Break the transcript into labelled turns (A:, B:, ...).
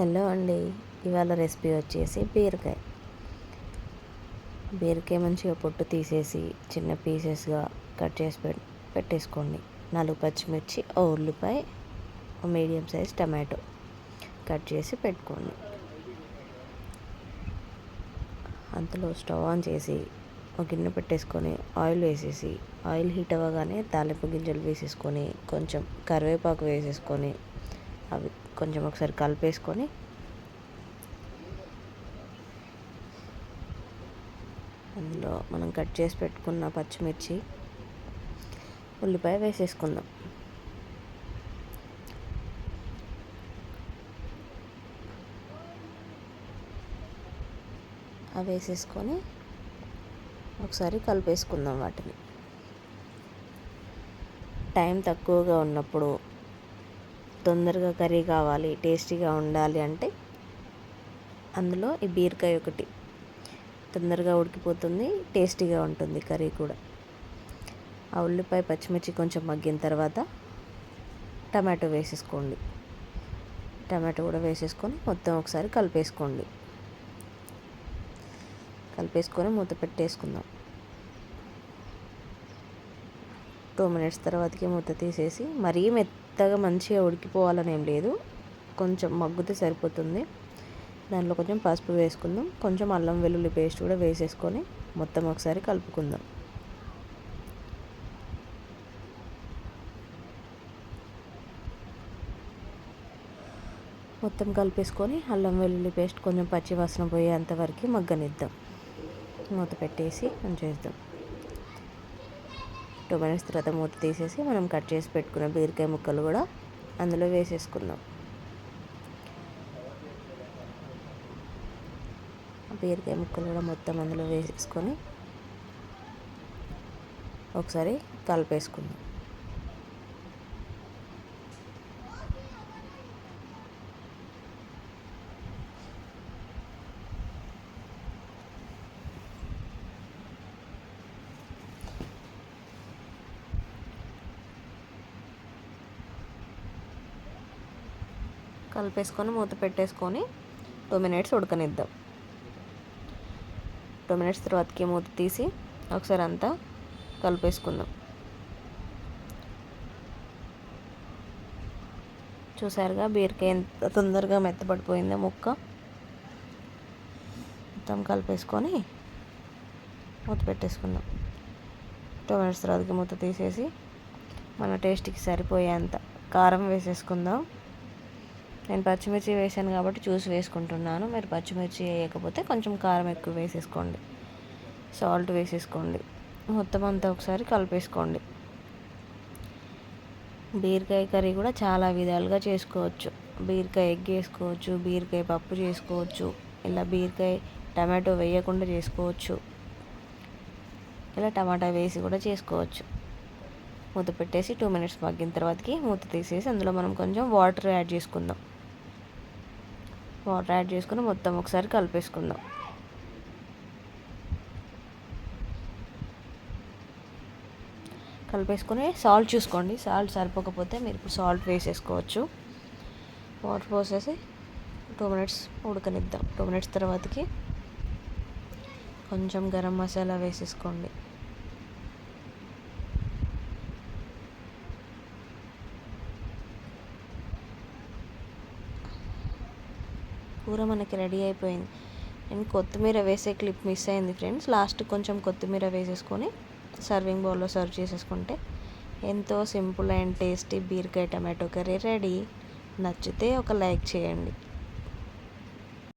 A: Hello అండి. ఇవాళ recipe వచ్చేసి బీరకాయ. బీరకాయ మంచిగా పొట్టు తీసేసి చిన్న పీసెస్గా కట్ చేసి పెట్ పెట్టేసుకోండి. నాలుగు పచ్చిమిర్చి ఓ ఉల్లిపాయ మీడియం సైజ్ టమాటో కట్ చేసి పెట్టుకోండి. అంతలో స్టవ్ ఆన్ చేసి ఒక గిన్నె పెట్టేసుకొని ఆయిల్ వేసేసి ఆయిల్ హీట్ అవ్వగానే తాలింపు గింజలు వేసేసుకొని కొంచెం కరివేపాకు వేసేసుకొని అవి కొంచెం ఒకసారి కలిపేసుకొని అందులో మనం కట్ చేసి పెట్టుకున్న పచ్చిమిర్చి ఉల్లిపాయ వేసేసుకుందాం. అవి వేసేసుకొని ఒకసారి కలిపేసుకుందాం వాటిని. టైం తక్కువగా ఉన్నప్పుడు తొందరగా కర్రీ కావాలి టేస్టీగా ఉండాలి అంటే అందులో ఈ బీరకాయ ఒకటి. తొందరగా ఉడికిపోతుంది టేస్టీగా ఉంటుంది కర్రీ కూడా. ఆ ఉల్లిపాయ పచ్చిమిర్చి కొంచెం మగ్గిన తర్వాత టమాటో వేసేసుకోండి. టమాటో కూడా వేసేసుకొని మొత్తం ఒకసారి కలిపేసుకోండి. కలిపేసుకొని మూత పెట్టేసుకుందాం. టూ మినిట్స్ తర్వాతకి మూత తీసేసి మరీ మెత్తగా మంచిగా ఉడికిపోవాలని ఏం లేదు. కొంచెం మగ్గితే సరిపోతుంది. దాంట్లో కొంచెం పసుపు వేసుకుందాం. కొంచెం అల్లం వెల్లుల్లి పేస్ట్ కూడా వేసేసుకొని మొత్తం ఒకసారి కలుపుకుందాం. మొత్తం కలిపేసుకొని అల్లం వెల్లుల్లి పేస్ట్ కొంచెం పచ్చి వాసన పోయేంత వరకు మగ్గనిద్దాం. మూత పెట్టేసి ఉంచేద్దాం. టూ మినిట్స్ తర్వాత మూత తీసేసి మనం కట్ చేసి పెట్టుకున్న బీరకాయ ముక్కలు కూడా అందులో వేసేసుకుందాం. బీరకాయ ముక్కలు కూడా మొత్తం అందులో వేసేసుకొని ఒకసారి కలిపేసుకుందాం. కలిపేసుకొని మూత పెట్టేసుకొని టూ మినిట్స్ ఉడకనిద్దాం. టూ మినిట్స్ తర్వాతకి మూత తీసి ఒకసారి అంతా కలిపేసుకుందాం. చూసారుగా బీరకాయ ఎంత తొందరగా మెత్తపడిపోయిందో ముక్క. మొత్తం కలిపేసుకొని మూత పెట్టేసుకుందాం. టూ మినిట్స్ తర్వాతకి మూత తీసేసి మన టేస్ట్కి సరిపోయేంత కారం వేసేసుకుందాం. నేను పచ్చిమిర్చి వేసాను కాబట్టి చూసి వేసుకుంటున్నాను. మీరు పచ్చిమిర్చి వేయకపోతే కొంచెం కారం ఎక్కువ వేసేసుకోండి. సాల్ట్ వేసేసుకోండి. మొత్తం అంతా ఒకసారి కలిపేసుకోండి. బీరకాయ కర్రీ కూడా చాలా విధాలుగా చేసుకోవచ్చు. బీరకాయ ఎగ్ వేసుకోవచ్చు బీరకాయ పప్పు చేసుకోవచ్చు ఇలా బీరకాయ టమాటో వేయకుండా చేసుకోవచ్చు. ఇలా టమాటా వేసి కూడా చేసుకోవచ్చు. మూత పెట్టేసి టూ మినిట్స్ మగ్గిన తర్వాతకి మూత తీసేసి అందులో మనం కొంచెం వాటర్ యాడ్ చేసుకుందాం. వాటర్ యాడ్ చేసుకుని మొత్తం ఒకసారి కలిపేసుకుందాం. కలిపేసుకుని సాల్ట్ చూసుకోండి. సాల్ట్ సరిపోకపోతే మీరు ఇప్పుడు సాల్ట్ వేసేసుకోవచ్చు. వాటర్ పోసేసి టూ మినిట్స్ ఉడకనిద్దాం. టూ మినిట్స్ తర్వాతకి కొంచెం గరం మసాలా వేసేసుకోండి. కూర మనకి రెడీ అయిపోయింది. నేను కొత్తిమీర వేసే క్లిప్ మిస్ అయింది ఫ్రెండ్స్. లాస్ట్ కొంచెం కొత్తిమీర వేసేసుకొని సర్వింగ్ బౌల్లో సర్వ్ చేసేసుకుంటే ఎంతో సింపుల్ అండ్ టేస్టీ బీరకాయ టమాటో కర్రీ రెడీ. నచ్చితే ఒక లైక్ చేయండి.